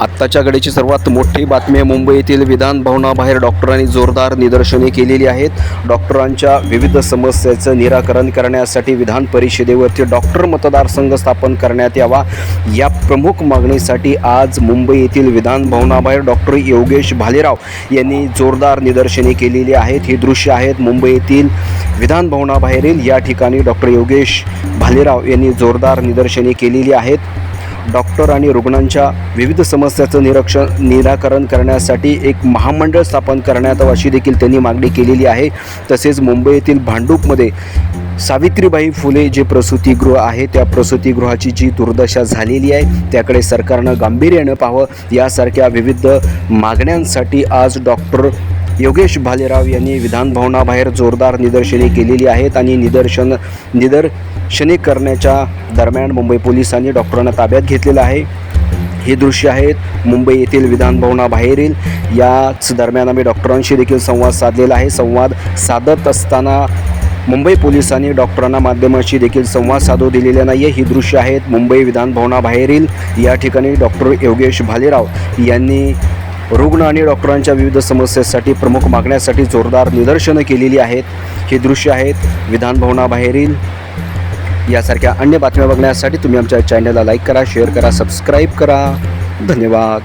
आत्ताच्या घडीची सर्वात मोठी बातमी आहे. मुंबई येथील विधान भवनाबाहेर डॉक्टरांनी जोरदार निदर्शने केलेली आहेत. डॉक्टरांच्या विविध समस्याचं निराकरण करण्यासाठी विधान परिषदेवरती डॉक्टर मतदारसंघ स्थापन करण्यात यावा. या प्रमुख मागणीसाठी आज मुंबई येथील विधान भवनाबाहेर डॉक्टर योगेश भालेराव यांनी जोरदार निदर्शने केलेली आहेत. ही दृश्य आहेत मुंबई येथील विधान भवनाबाहेरील या ठिकाणी डॉक्टर योगेश भालेराव यांनी जोरदार निदर्शने केलेली आहेत. डॉक्टर आणि रुग्णांच्या विविध समस्याचं निरक्षण निराकरण करण्यासाठी एक महामंडळ स्थापन करण्यात यावं अशी देखील त्यांनी मागणी केलेली आहे. तसेच मुंबई येथील भांडूपमध्ये सावित्रीबाई फुले जे प्रसूतीगृह आहे त्या प्रसूतीगृहाची जी दुर्दशा झालेली आहे त्याकडे सरकारनं गांभीर्यानं पाहावं. यासारख्या विविध मागण्यांसाठी आज डॉक्टर योगेश भालेराव यांनी विधानभवनाबाहेर जोरदार निदर्शने केलेली आहेत आणि निदर्शन निदर्शने करण्याच्या दरम्यान मुंबई पोलिसांनी डॉक्टरांना ताब्यात घेतलेलं आहे. हे दृश्य आहेत. मुंबई येथील विधानभवनाबाहेरील. याच दरम्यान आम्ही डॉक्टरांशी देखील संवाद साधलेला आहे. संवाद साधत असताना मुंबई पोलिसांनी डॉक्टरांना माध्यमांशी देखील संवाद साधू दिलेला नाही आहे ही दृश्य आहेत मुंबई विधानभवनाबाहेरील. या ठिकाणी डॉक्टर योगेश भालेराव यांनी रुग्ण आणि डॉक्टरांच्या विविध समस्येसाठी प्रमुख मागण्यासाठी जोरदार निदर्शनं केलेली आहेत. ही दृश्य आहेत विधानभवनाबाहेरील यासारख्या अन्य बातम्या बघण्यासाठी तुम्ही आमच्या चॅनलला लाईक करा शेअर करा सबस्क्राईब करा. धन्यवाद.